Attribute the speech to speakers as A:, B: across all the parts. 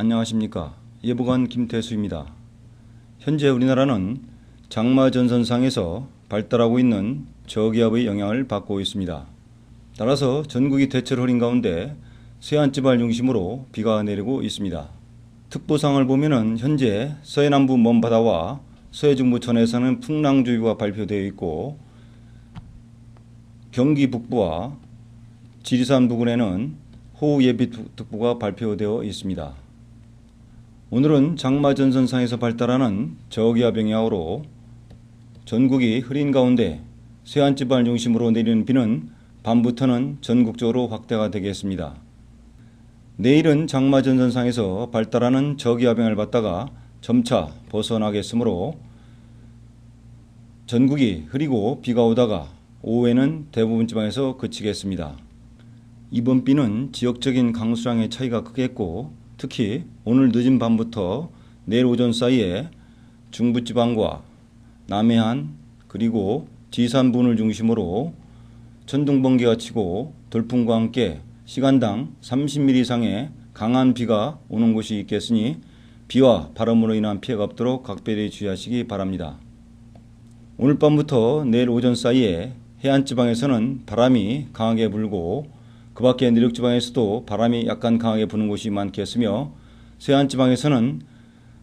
A: 안녕하십니까. 예보관 김태수입니다. 현재 우리나라는 장마 전선상에서 발달하고 있는 저기압의 영향을 받고 있습니다. 따라서 전국이 대체로 흐린 가운데 서해안지발 중심으로 비가 내리고 있습니다. 특보상을 보면은 현재 서해남부 먼바다와 서해중부 전해에서는 풍랑주의가 발표되어 있고 경기 북부와 지리산 부근에는 호우 예비 특보가 발표되어 있습니다. 오늘은 장마 전선상에서 발달하는 저기압 영향으로 전국이 흐린 가운데 서해안지발 중심으로 내리는 비는 밤부터는 전국적으로 확대가 되겠습니다. 내일은 장마 전선상에서 발달하는 저기압 영향을 받다가 점차 벗어나겠으므로 전국이 흐리고 비가 오다가 오후에는 대부분 지방에서 그치겠습니다. 이번 비는 지역적인 강수량의 차이가 크겠고 특히 오늘 늦은 밤부터 내일 오전 사이에 중부지방과 남해안 그리고 지산분을 중심으로 천둥 번개가 치고 돌풍과 함께 시간당 30mm 이상의 강한 비가 오는 곳이 있겠으니 비와 바람으로 인한 피해가 없도록 각별히 주의하시기 바랍니다. 오늘 밤부터 내일 오전 사이에 해안 지방에서는 바람이 강하게 불고 그 밖에 내륙 지방에서도 바람이 약간 강하게 부는 곳이 많겠으며 서해안 지방에서는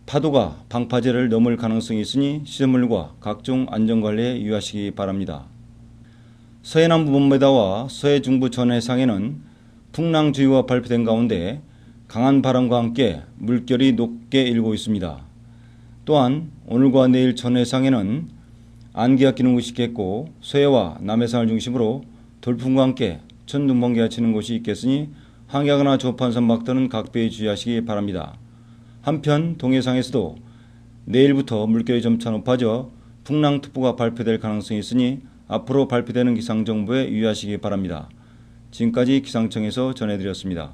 A: 파도가 방파제를 넘을 가능성이 있으니 시설물과 각종 안전관리에 유의하시기 바랍니다. 서해남부 먼바다와 서해중부 전해상에는 풍랑주의가 발표된 가운데 강한 바람과 함께 물결이 높게 일고 있습니다. 또한 오늘과 내일 전해상에는 안개가 끼는 곳이 있겠고 서해와 남해상을 중심으로 돌풍과 함께 천둥 번개가 치는 곳이 있겠으니 항해하거나 조업한 선박들은 각별히 주의하시기 바랍니다. 한편 동해상에서도 내일부터 물결이 점차 높아져 풍랑특보가 발표될 가능성이 있으니 앞으로 발표되는 기상정보에 유의하시기 바랍니다. 지금까지 기상청에서 전해드렸습니다.